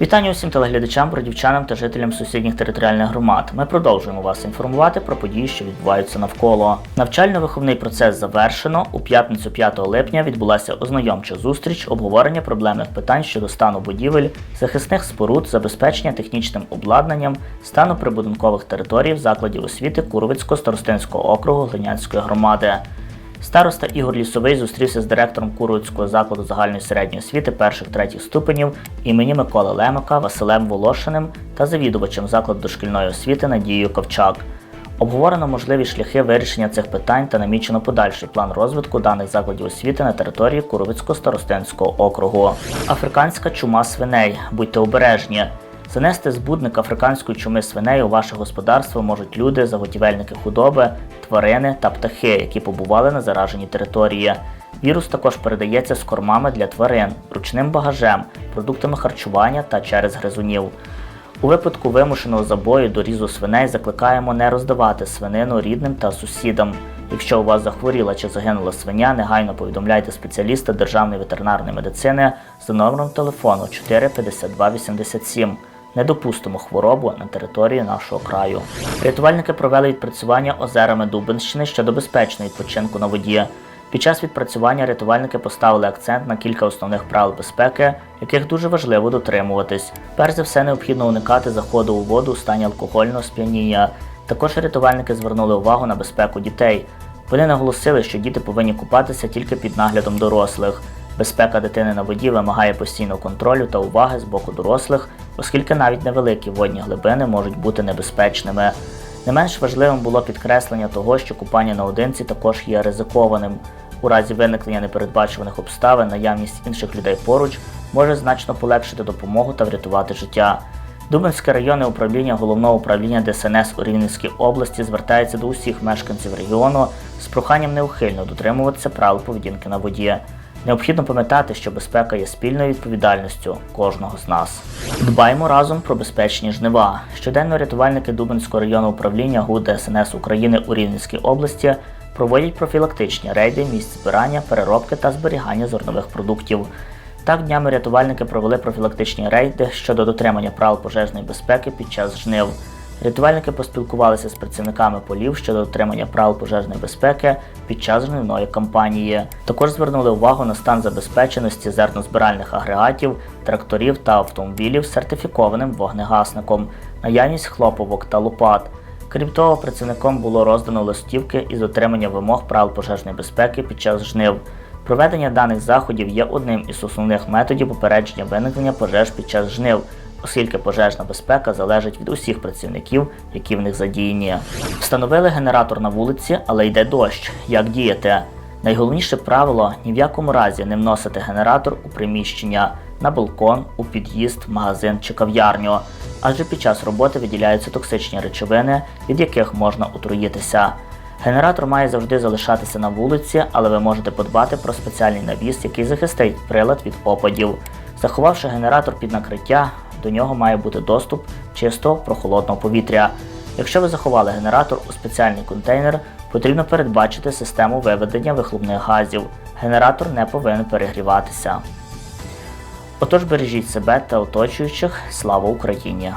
Вітання усім телеглядачам, бродівчанам та жителям сусідніх територіальних громад. Ми продовжуємо вас інформувати про події, що відбуваються навколо. Навчально-виховний процес завершено. У п'ятницю 5 липня відбулася ознайомча зустріч, обговорення проблемних питань щодо стану будівель, захисних споруд, забезпечення технічним обладнанням, стану прибудинкових територій закладів освіти Куровицького старостинського округу Глинянської громади. Староста Ігор Лісовий зустрівся з директором Куровицького закладу загальної середньої освіти перших третіх ступенів імені Миколи Лемика Василем Волошиним та завідувачем закладу дошкільної освіти Надією Ковчак. Обговорено можливі шляхи вирішення цих питань та намічено подальший план розвитку даних закладів освіти на території Куровицького старостинського округу. Африканська чума свиней. Будьте обережні. Занести збудник африканської чуми свиней у ваше господарство можуть люди, заготівельники худоби, тварини та птахи, які побували на зараженій території. Вірус також передається з кормами для тварин, ручним багажем, продуктами харчування та через гризунів. У випадку вимушеного забою до різу свиней закликаємо не роздавати свинину рідним та сусідам. Якщо у вас захворіла чи загинула свиня, негайно повідомляйте спеціаліста Державної ветеринарної медицини за номером телефону 4 52 87. Не допустимо хворобу на території нашого краю. Рятувальники провели відпрацювання озерами Дубенщини щодо безпечного відпочинку на воді. Під час відпрацювання рятувальники поставили акцент на кілька основних правил безпеки, яких дуже важливо дотримуватись. Перш за все, необхідно уникати заходу у воду у стані алкогольного сп'яніння. Також рятувальники звернули увагу на безпеку дітей. Вони наголосили, що діти повинні купатися тільки під наглядом дорослих. Безпека дитини на воді вимагає постійного контролю та уваги з боку дорослих, оскільки навіть невеликі водні глибини можуть бути небезпечними. Не менш важливим було підкреслення того, що купання наодинці також є ризикованим. У разі виникнення непередбачуваних обставин наявність інших людей поруч може значно полегшити допомогу та врятувати життя. Дубинське районне управління головного управління ДСНС у Рівненській області звертається до усіх мешканців регіону з проханням неухильно дотримуватися правил поведінки на воді. Необхідно пам'ятати, що безпека є спільною відповідальністю кожного з нас. Дбаймо разом про безпечні жнива. Щоденно рятувальники Дубинського районного управління ГУ ДСНС України у Рівненській області проводять профілактичні рейди місць збирання, переробки та зберігання зернових продуктів. Так, днями рятувальники провели профілактичні рейди щодо дотримання правил пожежної безпеки під час жнив. Рятувальники поспілкувалися з працівниками полів щодо дотримання правил пожежної безпеки під час жнивної кампанії. Також звернули увагу на стан забезпеченості зернозбиральних агрегатів, тракторів та автомобілів з сертифікованим вогнегасником, наявність хлоповок та лопат. Крім того, працівникам було роздано листівки із дотримання вимог правил пожежної безпеки під час жнив. Проведення даних заходів є одним із основних методів попередження виникнення пожеж під час жнив, оскільки пожежна безпека залежить від усіх працівників, які в них задіяні. Встановили генератор на вулиці, але йде дощ. Як діяти? Найголовніше правило ні в якому разі не вносити генератор у приміщення, на балкон, у під'їзд, магазин чи кав'ярню, адже під час роботи виділяються токсичні речовини, від яких можна отруїтися. Генератор має завжди залишатися на вулиці, але ви можете подбати про спеціальний навіс, який захистить прилад від опадів. Заховавши генератор під накриття, до нього має бути доступ чистого прохолодного повітря. Якщо ви заховали генератор у спеціальний контейнер, потрібно передбачити систему виведення вихлопних газів. Генератор не повинен перегріватися. Отож бережіть себе та оточуючих. Слава Україні!